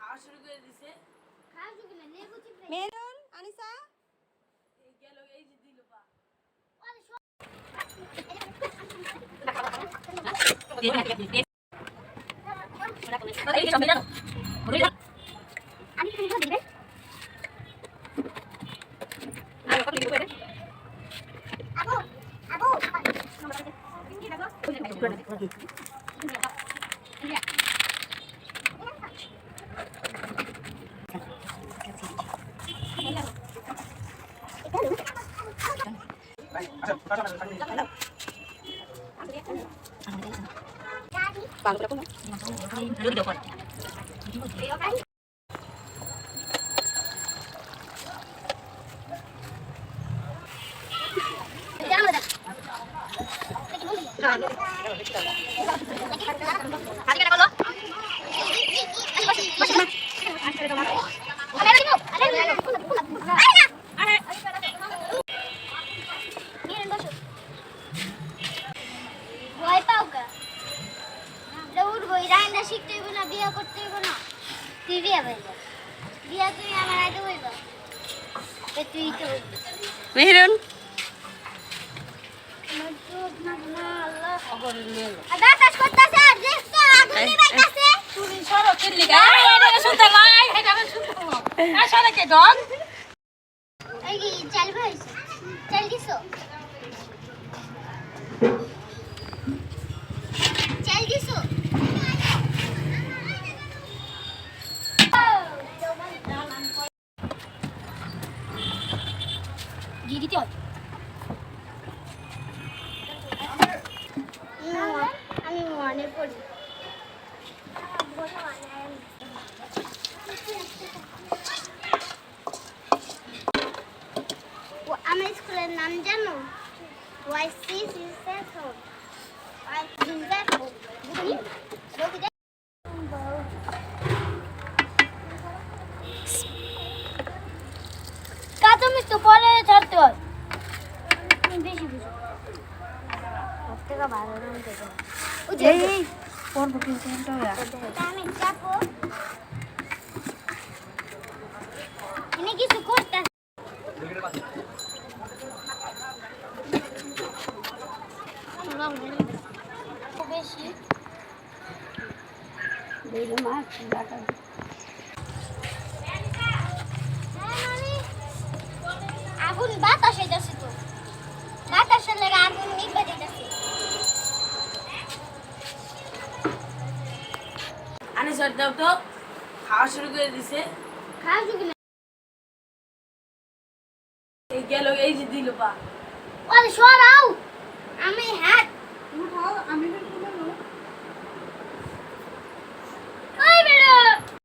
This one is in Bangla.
খাওয়া শুরু করে দিছে খাওয়া শুরু করলে লেবু চিপড়ে মেরুন, আনিসা? এই গেল এই যে দিল পা Kalau berapa? শিখতে হইব না বিয়ে করতে হইব না। তুই বিয়ে যা। বিয়ে তুই আমার আগে হইব। তুই তো হইবি। মেহেরুন। আমার চোখ না না আল্লাহ আর বাতাস করতেছে আর দেখছ আগুন এই, নিবাইতাছে তুমি সরো কিল্লি গা এটা শুনতে লাই এটা শুনতে না সরে কে ডন এই কি চাল ভাইছে চাল দিছো চাল দিছো দিয়ে দিতে হয় আমি মনে ও, আমার স্কুলের নাম জানো? ওয়াইসি সিস্টার হোম আর তো পরে ছাড়তে হয়। বেশি বুঝো সব থেকে ভালো নাম থেকে এই এই পড়ব কিন্তু এটা হইয়া। আমি চাপো এনে কিছু করতে বেশি আগুন বাতাসে যাচ্ছে তো। বাতাসের লেগে আগুন নিভে যাচ্ছে আনি সর দাও তো। খাওয়া শুরু করে দিছে। খাওয়া শুকি এই গেল এই যে দিল পা। ওরে সরাও। আমি হাত